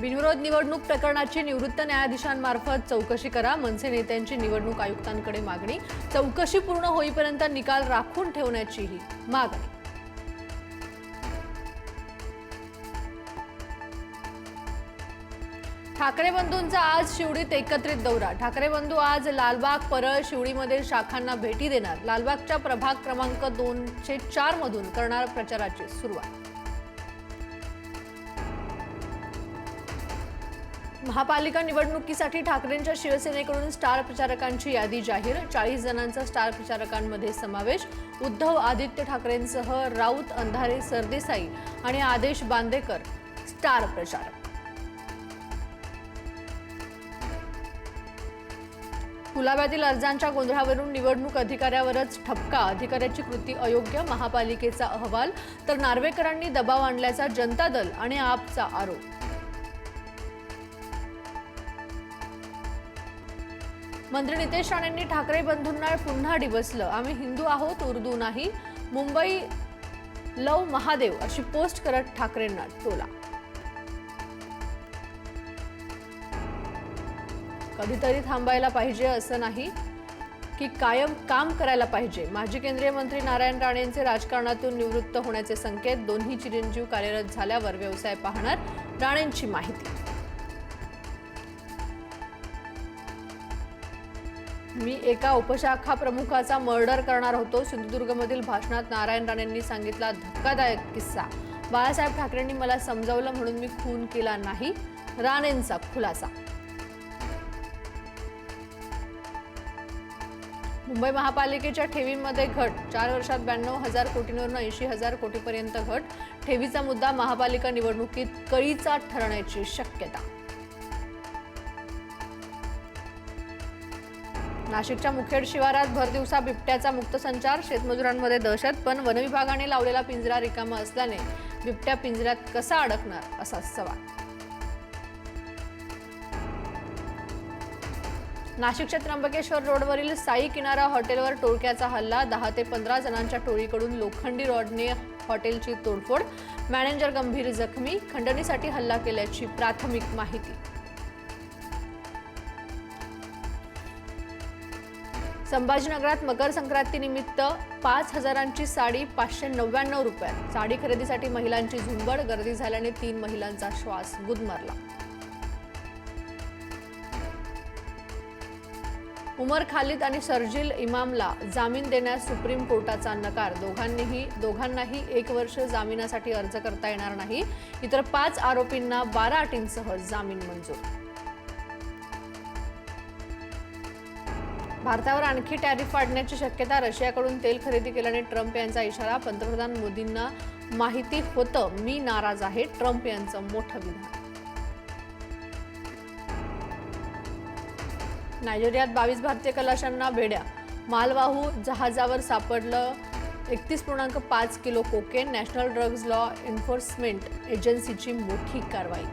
बिनविरोध निवडणूक प्रकरणाची निवृत्त न्यायाधीशांमार्फत चौकशी करा. मनसे नेत्यांची निवडणूक आयुक्तांकडे मागणी. चौकशी पूर्ण होईपर्यंत निकाल राखून ठेवण्याचीही मागणी. ठाकरे बंधूंचा आज शिवडीत एकत्रित दौरा. ठाकरे बंधू आज लालबाग परळ शिवडीमध्ये शाखांना भेटी देणार. लालबागच्या प्रभाग क्रमांक दोनशे चार मधून करणार प्रचाराची सुरुवात. महापालिका निवडणुकीसाठी ठाकरेंच्या शिवसेनेकडून स्टार प्रचारकांची यादी जाहीर. चाळीस जणांचा स्टार प्रचारकांमध्ये समावेश. उद्धव आदित्य ठाकरेंसह राऊत अंधारे सरदेसाई आणि आदेश बांदेकर स्टार प्रचारक. कुलाब्यातील अर्जांच्या गोंधळावरून निवडणूक अधिकाऱ्यावरच ठपका. अधिकाऱ्याची कृती अयोग्य महापालिकेचा अहवाल. तर नार्वेकरांनी दबाव आणल्याचा जनता दल आणि आपचा आरोप. मंत्री नितेश राणेंनी ठाकरे बंधूंना पुन्हा डिवसलं आम्ही हिंदू आहोत उर्दू नाही. मुंबई लव महादेव अशी पोस्ट करत ठाकरेंना टोला. कधीतरी थांबायला पाहिजे असं नाही की कायम काम करायला पाहिजे. माजी केंद्रीय मंत्री नारायण राणेंचे राजकारणातून निवृत्त होण्याचे संकेत दोन्ही चिरंजीव कार्यरत झाल्यावर व्यवसाय पाहणार राणेंची माहिती. मी एका उपशाखा प्रमुखाचा मर्डर करणार होतो. सिंधुदुर्गमधील भाषणात नारायण राणेंनी सांगितला धक्कादायक किस्सा. बाळासाहेब ठाकरेंनी मला समजावलं म्हणून मी खून केला नाही. राणेंचा खुलासा. मुंबई महापालिकेच्या ठेवींमध्ये घट. चार वर्षात ब्याण्णव हजार कोटींवरून ऐंशी हजार कोटीपर्यंत घट. ठेवीचा मुद्दा महापालिका निवडणुकीत कळीचा ठरण्याची शक्यता. नाशिकच्या मुखेड शिवारात भरदिवसा बिबट्याचा मुक्त संचार शेतमजुरांमध्ये दहशत पण वनविभागाने लावलेला पिंजरा रिकामा असल्याने बिबट्या पिंजऱ्यात कसा अडकणार असा सवाल. नाशिकच्या त्र्यंबकेश्वर रोडवरील साई किनारा हॉटेलवर टोळक्याचा हल्ला. दहा ते पंधरा जणांच्या टोळीकडून लोखंडी रॉडने हॉटेलची तोडफोड. मॅनेजर गंभीर जखमी. खंडणीसाठी हल्ला केल्याची प्राथमिक माहिती. संभाजीनगरात मकर संक्रांतीनिमित्त पाच हजारांची साडी पाचशे नव्याण्णव रुपयात. साडी खरेदीसाठी महिलांची झुंबड गर्दी झाल्याने तीन महिलांचा श्वास गुदमरला. उमर खालिद आणि शर्जिल इमामला जामीन देण्यास सुप्रीम कोर्टाचा नकार. दोघांनीही दोघांनाही एक वर्ष जामिनासाठी अर्ज करता येणार नाही. इतर पाच आरोपींना बारा अटींसह जामीन मंजूर. भारतावर आणखी टॅरिफ वाढण्याची शक्यता रशियाकडून तेल खरेदी केल्याने ट्रम्प यांचा इशारा पंतप्रधान मोदींना माहिती होतं. मी नाराज आहे. ट्रम्प यांचं मोठं विधान. नायजेरियात बावीस भारतीय कलाशांना भेड्या. मालवाहू जहाजावर सापडलं एकतीस पूर्णांक पाच kilo cocaine. National drugs law enforcement एजन्सीची मोठी कारवाई.